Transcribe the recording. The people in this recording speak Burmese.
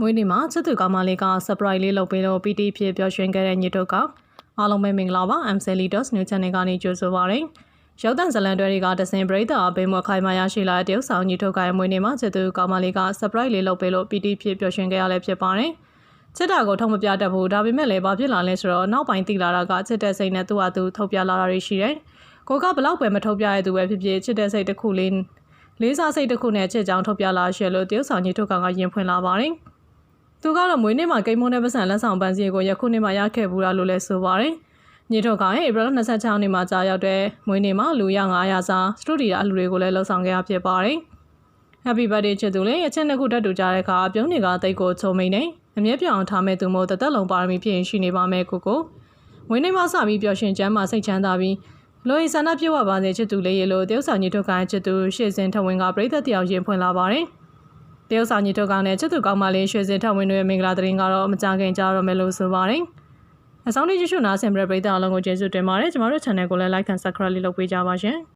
မွေးနေ့မှာချစ်သူကောင်မလေးက surprise လေးလုပ်ပေးလို့ PT ဖြစ်ပျော်ရွှင်ခဲ့တဲ့ညီတို့ကအားလုံးပဲမင်္ဂလာပါ MC Leaders New Channel ကနေကြိုဆိုပါရစေ။ရုပ်သံဇလံတွဲတွေကတစင်ပရိသတ်အပေးမခိုင်မာရရှိလာတဲ့တရုတ်ဆောင်ညီတို့ကရဲ့မွေးနေ့မှာချစ်သူကောင်မလေးက surprise လေးလုပ်ပေးလို့ PT ဖြစ်ပျော်ရွှင်ခဲ့ရလဲဖြစ်ပါတယ်။ချစ်တာကိုထုံမပြတတ်ဘူးဒါပေမဲ့လည်းဘာဖြစ်လာလဲဆိုတော့နောက်ပိုင်းသိလာတာကချစ်တဲ့စိတ်နဲ့သူ့ဟာသူထုတ်ပြလာတာတွေရှိတယ်။ကိုကဘလောက်ပဲမထုတ်ပြရတဲ့သူပဲဖြစ်ဖြစ်ချစ်တဲ့စိတ်တစ်ခုလေးလေးစားစိတ်တစ်ခုနဲ့ချစ်ကြောင်ထုတ်ပြလာရှယ်လို့တရုတ်ဆောင်ညီတို့ကောင်ကရင်ဖွင့်လာပါတယ်။ သူကတော့မွေးနေ့မှာကိန်းမုန်းတဲ့ပတ်စံလက်ဆောင်ပန်းစည်းကိုယခုနှစ်မှာရခဲ့ဘူးလားလို့လည်းဆိုပါတယ်။ညီထုတ်ကဧပြီလ26ရက်နေ့မှာကြာရောက်တဲ့မွေးနေ့မှာလူရ900စာစတူဒီယိုအလူတွေကိုလည်းလှုပ်ဆောင်ခဲ့ရဖြစ်ပါတယ်။ Happy birthday ချစ်သူလေးအချင်းတစ်ခုတက်တူကြတဲ့အခါပြုံးတွေကတိတ်ကိုချုံမိန်နေအမြဲပြောင်းထားမဲ့သူမို့တသက်လုံးပါရမီဖြစ်ရင်ရှိနေပါမယ်ကိုကိုမွေးနေ့မှာစပြီးပျော်ရွှင်ချမ်းသာစိတ်ချမ်းသာပြီးလိုရီဆန္ဒပြေဝပါစေချစ်သူလေးရေလို့တရုတ်ဆောင်ညီထုတ်ကချစ်သူရှေ့စဉ်ထဝင်ကပြိသက်တယောက်ရင်ဖွင့်လာပါတယ်။ တရုတ်ဆောင်ကြီးတို့ကလည်းချစ်သူကောင်းမလေးရွှေစင်ထဝင်းတို့ရဲ့မင်္ဂလာသတင်းကတော့မကြခင်ကြတော့မယ်လို့ဆိုပါတယ်။အဆောင်လေးကြည့်ရှုနားဆင်ပြတဲ့ပရိသတ်အလုံးကိုကျေးဇူးတင်ပါတယ်။ကျမတို့ channel ကိုလည်း like and subscribe လေးလုပ်ပေးကြပါရှင်။